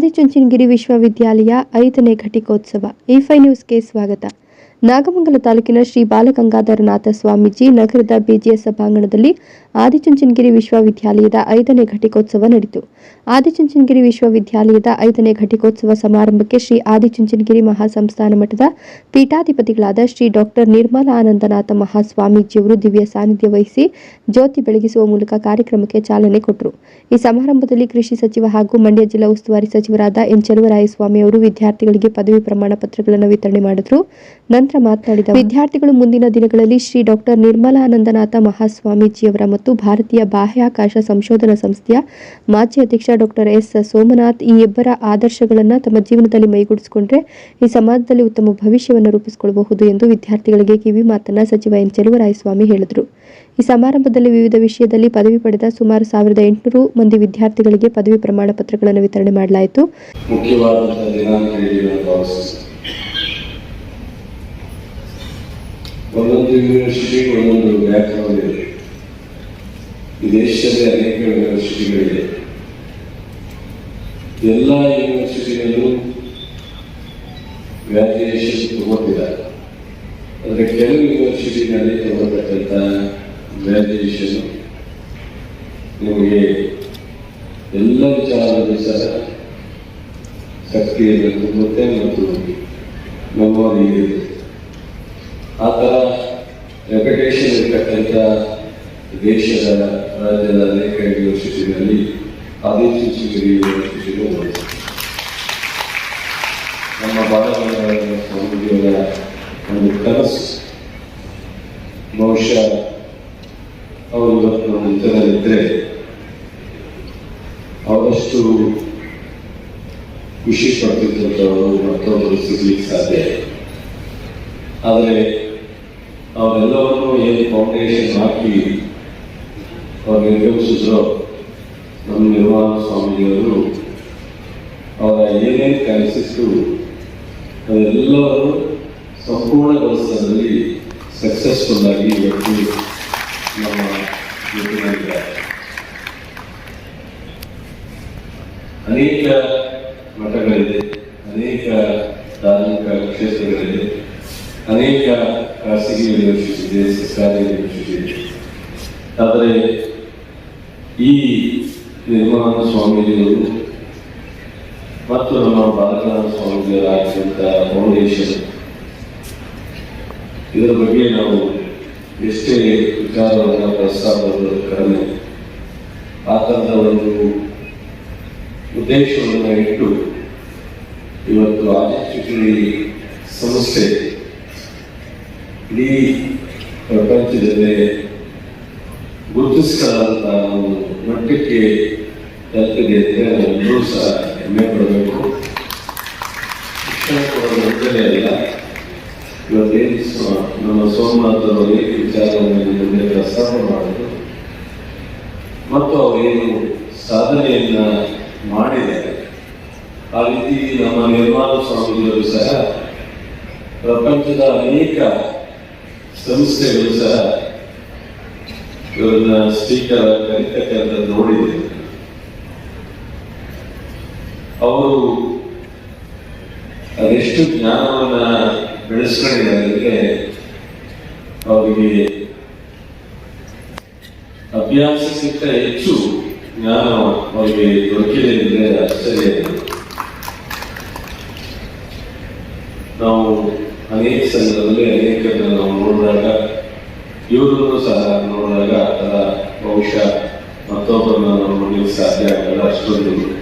ಆದಿಚುಂಚನಗಿರಿ ವಿಶ್ವವಿದ್ಯಾಲಯ ಐದನೇ ಘಟಿಕೋತ್ಸವ ಇಫೈ ನ್ಯೂಸ್ಗೆ ಸ್ವಾಗತ. ನಾಗಮಂಗಲ ತಾಲೂಕಿನ ಶ್ರೀ ಬಾಲಗಂಗಾಧರನಾಥ ಸ್ವಾಮೀಜಿ ನಗರದ ಬಿಜಿಎಸ್ ಸಭಾಂಗಣದಲ್ಲಿ ಆದಿಚುಂಚನಗಿರಿ ವಿಶ್ವವಿದ್ಯಾಲಯದ ಐದನೇ ಘಟಿಕೋತ್ಸವ ನಡೆಯಿತು. ಆದಿಚುಂಚನಗಿರಿ ವಿಶ್ವವಿದ್ಯಾಲಯದ ಐದನೇ ಘಟಿಕೋತ್ಸವ ಸಮಾರಂಭಕ್ಕೆ ಶ್ರೀ ಆದಿಚುಂಚನಗಿರಿ ಮಹಾಸಂಸ್ಥಾನ ಮಠದ ಪೀಠಾಧಿಪತಿಗಳಾದ ಶ್ರೀ ಡಾಕ್ಟರ್ ನಿರ್ಮಲಾನಂದನಾಥ ಮಹಾಸ್ವಾಮೀಜಿಯವರು ದಿವ್ಯ ಸಾನ್ನಿಧ್ಯ ವಹಿಸಿ ಜ್ಯೋತಿ ಬೆಳಗಿಸುವ ಮೂಲಕ ಕಾರ್ಯಕ್ರಮಕ್ಕೆ ಚಾಲನೆ ಕೊಟ್ಟರು. ಈ ಸಮಾರಂಭದಲ್ಲಿ ಕೃಷಿ ಸಚಿವ ಹಾಗೂ ಮಂಡ್ಯ ಜಿಲ್ಲಾ ಉಸ್ತುವಾರಿ ಸಚಿವರಾದ ಎನ್ ಚೆಲುವರಾಯಸ್ವಾಮಿ ಅವರು ವಿದ್ಯಾರ್ಥಿಗಳಿಗೆ ಪದವಿ ಪ್ರಮಾಣ ಪತ್ರಗಳನ್ನು ವಿತರಣೆ ಮಾಡಿದ್ರು. ನಂತರ ಮಾತನಾಡಿದ ವಿದ್ಯಾರ್ಥಿಗಳು ಮುಂದಿನ ದಿನಗಳಲ್ಲಿ ಶ್ರೀ ಡಾಕ್ಟರ್ ನಿರ್ಮಲಾನಂದನಾಥ ಮಹಾಸ್ವಾಮೀಜಿಯವರ ಮತ್ತು ಭಾರತೀಯ ಬಾಹ್ಯಾಕಾಶ ಸಂಶೋಧನಾ ಸಂಸ್ಥೆಯ ಮಾಜಿ ಅಧ್ಯಕ್ಷ ಡಾಕ್ಟರ್ ಎಸ್. ಸೋಮನಾಥ್ ಈ ಇಬ್ಬರ ಆದರ್ಶಗಳನ್ನು ತಮ್ಮ ಜೀವನದಲ್ಲಿ ಮೈಗೂಡಿಸಿಕೊಂಡ್ರೆ ಈ ಸಮಾಜದಲ್ಲಿ ಉತ್ತಮ ಭವಿಷ್ಯವನ್ನು ರೂಪಿಸಿಕೊಳ್ಳಬಹುದು ಎಂದು ವಿದ್ಯಾರ್ಥಿಗಳಿಗೆ ಕಿವಿ ಮಾತನ್ನ ಸಚಿವ ಎನ್. ಚೆಲುವರಾಯಸ್ವಾಮಿ ಹೇಳಿದರು. ಈ ಸಮಾರಂಭದಲ್ಲಿ ವಿವಿಧ ವಿಷಯದಲ್ಲಿ ಪದವಿ ಪಡೆದ ಸುಮಾರು ಸಾವಿರದ ಎಂಟುನೂರು ಮಂದಿ ವಿದ್ಯಾರ್ಥಿಗಳಿಗೆ ಪದವಿ ಪ್ರಮಾಣ ಪತ್ರಗಳನ್ನು ವಿತರಣೆ ಮಾಡಲಾಯಿತು. ಒಂದೊಂದು ಯೂನಿವರ್ಸಿಟಿ ಒಂದೊಂದು ವ್ಯಾಕರಣ ಇದೆ ಈ ದೇಶದಲ್ಲಿ ಅನೇಕ ಯೂನಿವರ್ಸಿಟಿಗಳಿದೆ. ಎಲ್ಲ ಯೂನಿವರ್ಸಿಟಿಗಳು ಗ್ರಾಜುಯೇಷನ್ ತಗೋತಿಲ್ಲ ಆದರೆ ಕೆಲವು ಯೂನಿವರ್ಸಿಟಿನಲ್ಲಿ ತಗೋತಕ್ಕಂಥ ಗ್ರಾಜುಯೇಷನ್ ನಿಮಗೆ ಎಲ್ಲ ವಿಚಾರದಲ್ಲಿ ಸಹ ಶಕ್ತಿಯನ್ನು ತುಂಬುತ್ತೆ ಮತ್ತು ನಮ್ಮ ಇದೆ ಆ ಥರ ರೆಪ್ಯುಟೇಷನ್ ಇರ್ತಕ್ಕಂಥ ದೇಶದ ರಾಜ್ಯದ ಅನೇಕ ಯೂನಿವರ್ಸಿಟಿಗಳಲ್ಲಿ ಒಂದು ನಮ್ಮ ಬಾಲಗಂಗಾಧರ ಸ್ವಾಮೀಜಿಯವರ ಒಂದು ಕನಸು. ಬಹುಶಃ ಅವರು ಇವತ್ತು ಜೊತೆಯಲ್ಲಿದ್ದರೆ ಅವರಷ್ಟು ಖುಷಿ ಪಡ್ತಿದ್ದಂಥವರು ಮತ್ತೊಬ್ಬರು ಸಿಗ್ಲಿಕ್ಕೆ ಸಾಧ್ಯ ಆದರೆ ಅವರೆಲ್ಲವನ್ನು ಏನು ಫೌಂಡೇಶನ್ ಹಾಕಿ ಅವ್ರು ನಿರ್ಗಮಿಸಿದ್ರು ನಮ್ಮ ನಿರ್ವಾಣ ಸ್ವಾಮೀಜಿಯವರು ಅವರ ಏನೇನು ಕನಸಿತ್ತು ಅದೆಲ್ಲವನ್ನು ಸಂಪೂರ್ಣಗೊಳಿಸೋದ್ರಲ್ಲಿ ಸಕ್ಸಸ್ಫುಲ್ ಆಗಿ ಇವತ್ತು ನಮ್ಮ ಜೊತೆಯಲ್ಲಿದ್ದಾರೆ. ಅನೇಕ ಮಠಗಳಿದೆ, ಅನೇಕ ಧಾರ್ಮಿಕ ಕ್ಷೇತ್ರಗಳಿದೆ, ಅನೇಕ ಖಾಸಗಿ ಯೂನಿವರ್ಸಿಟಿ ಇದೆ ಸರ್ಕಾರಿ ಯೂನಿವರ್ಸಿಟಿ ಆದರೆ ಈ ನಿರ್ಮಾಣ ಸ್ವಾಮೀಜಿಗಳು ಮತ್ತು ನಮ್ಮ ಬಾಲಕನಾಥ ಸ್ವಾಮೀಜಿಯವರ ಹಾಕಿದಂಥ ಫೌಂಡೇಶನ್ ಇದರ ಬಗ್ಗೆ ನಾವು ಎಷ್ಟೇ ವಿಚಾರವನ್ನು ಪ್ರಸ್ತಾಪ ಮಾಡೋದು ಕಡಿಮೆ. ಆ ಒಂದು ಉದ್ದೇಶವನ್ನು ಇಟ್ಟು ಇವತ್ತು ಆದಿತ್ಯ ಸಂಸ್ಥೆ ಇಡೀ ಪ್ರಪಂಚದಲ್ಲಿ ಗುರುತಿಸಿಕೊಳ್ಳಂತ ಒಂದು ಮಟ್ಟಕ್ಕೆ ತಲುಪಿದೆ ಅಂತ ಎಲ್ಲರೂ ಸಹ ಹೆಮ್ಮೆ ಪಡಬೇಕು. ಶಿಕ್ಷಣ ಕೊಡೋದು ಒಂದಲೇ ಅಲ್ಲ. ಇವತ್ತೇನು ನಮ್ಮ ಸೋಮನಾಥ್ ಅವರು ಅನೇಕ ವಿಚಾರವನ್ನು ಮುಂದೆ ಪ್ರಸ್ತಾಪ ಮಾಡಿದ್ರು. ಮತ್ತು ಅವರೇನು ಸಾಧನೆಯನ್ನ ಮಾಡಿದ್ದಾರೆ. ಆ ರೀತಿ ನಮ್ಮ ನಿರ್ಮಾಣ ಸ್ವಾಮಿಗಳು ಸಹ ಪ್ರಪಂಚದ ಅನೇಕ ಸಂಸ್ಥೆಗಳು ಸಹ ಇವರನ್ನ ಸ್ಪೀಕರ್ ಕರಿತಕ್ಕಂಥ ನೋಡಿದೆ ಅವರು ಅದೆಷ್ಟು ಜ್ಞಾನವನ್ನ ಬೆಳೆಸ್ಕೊಂಡಿದ್ದಾರೆ ಅಂದ್ರೆ ಅವರಿಗೆ ಅಭ್ಯಾಸಕ್ಕಿಂತ ಹೆಚ್ಚು ಜ್ಞಾನ ಅವರಿಗೆ ದೊರಕಿದೆ ಅಂದರೆ ಆಶ್ಚರ್ಯ. ನಾವು ಅನೇಕ ಸಂದರ್ಭದಲ್ಲಿ ಅನೇಕ ನಾವು ನೋಡಿದಾಗ, ಇವರನ್ನು ಸಹ ನೋಡಿದಾಗ ಅದರ ಬಹುಶಃ ಮತ್ತೊಬ್ಬರನ್ನ ನಾವು ನೋಡಲಿಕ್ಕೆ ಸಾಧ್ಯ ಆಗಲ್ಲ. ಅಷ್ಟೊಂದು.